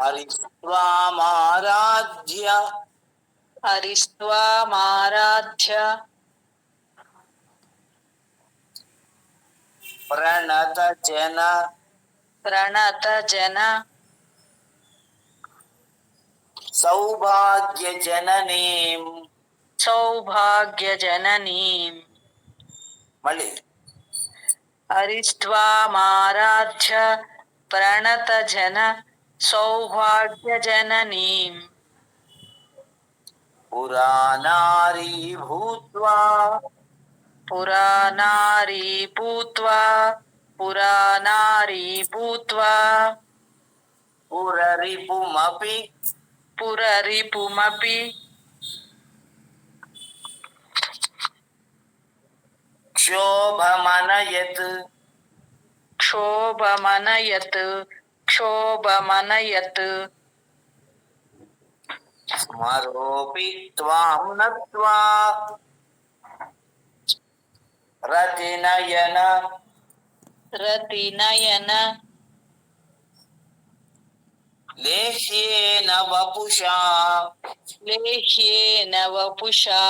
హరిస్వామారాధ్య హరిస్త్వామారాధ్య ప్రణత జన ప్రణత జన సౌభాగ్య జననీం సౌభాగ్య జననీం మళ్ళీ। హరిస్త్వామారాధ్య ప్రణత జన सौभाग्यजननीम्। पुरा नारी भूत्वा। पुरा नारी भूत्वा पुरा नारी भूत्वा पुररिपुमपि। पुररिपुमपि। क्षोभमनयत्। क्षोभमनयत्। क्षोभमनयत्। स्मरोऽपि त्वां नत्वा रतिनयन। रतिनयन। लेह्येन वपुषा। लेह्येन वपुषा।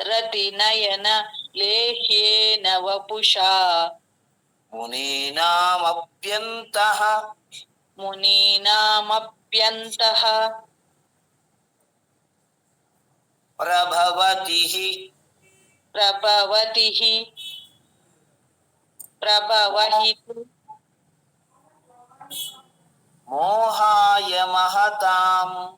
रतिनयन। लेह्येन वपुषा। मुनीनामप्यन्तः। प्रभवति। प्रभवति। प्रभवहितु। मोहाय महताम्।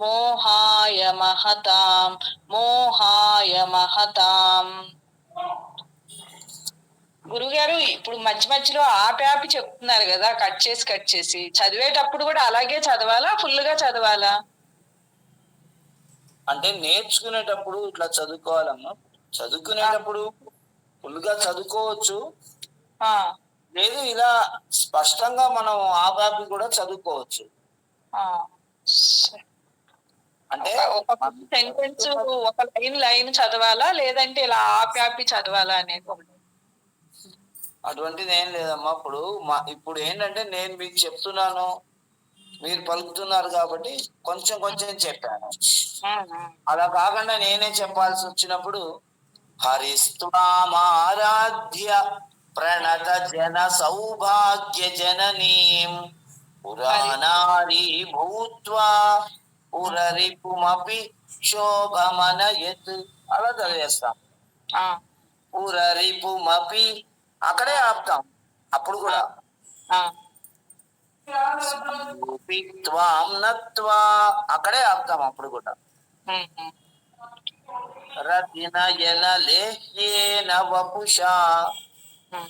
मोहाय महताम्। मोहाय महताम्। గురుగారు ఇప్పుడు మధ్య మధ్యలో ఆపి ఆపి చెప్తున్నారు కదా కట్ చేసి కట్ చేసి. చదివేటప్పుడు కూడా అలాగే చదవాలా? ఫుల్గా చదవాలా? అంటే నేర్చుకునేటప్పుడు ఇట్లా చదువుకోవాలమ్మా. చదువుకునేటప్పుడు ఫుల్గా చదువుకోవచ్చు. ఆ, లేదు ఇలా స్పష్టంగా మనం ఆగాపి కూడా చదువుకోవచ్చు. అంటే ఒక సెంటెన్స్ ఒక లైన్ లైన్ చదవాలా? లేదంటే ఇలా ఆపి ఆపి చదవాలా అనేది. అటువంటిది ఏం లేదమ్మా. ఇప్పుడు మా ఇప్పుడు ఏంటంటే నేను మీకు చెప్తున్నాను. మీరు పలుకుతున్నారు కాబట్టి కొంచెం కొంచెం చెప్పాను. అలా కాకుండా నేనే చెప్పాల్సి వచ్చినప్పుడు హరిస్వామారాధ్య ప్రణత జన సౌభాగ్య జననీం పురాణారీ భూత్వా పురరిపుమపి శోభమనయత్ అలా చదివేస్తాం. ఆ, పురరిపుమపి అక్కడే ఆపుతాం. అప్పుడు కూడా. అక్కడే ఆపుతాం అప్పుడు కూడా. రతినయన లేహ్యేన వపుషా.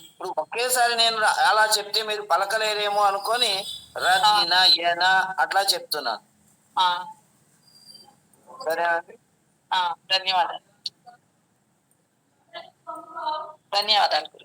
ఇప్పుడు ఒకేసారి నేను అలా చెప్తే మీరు పలకలేరేమో అనుకొని రతినయన అట్లా చెప్తున్నాను. ధన్యవాదాలు. ధన్యవాదాలు.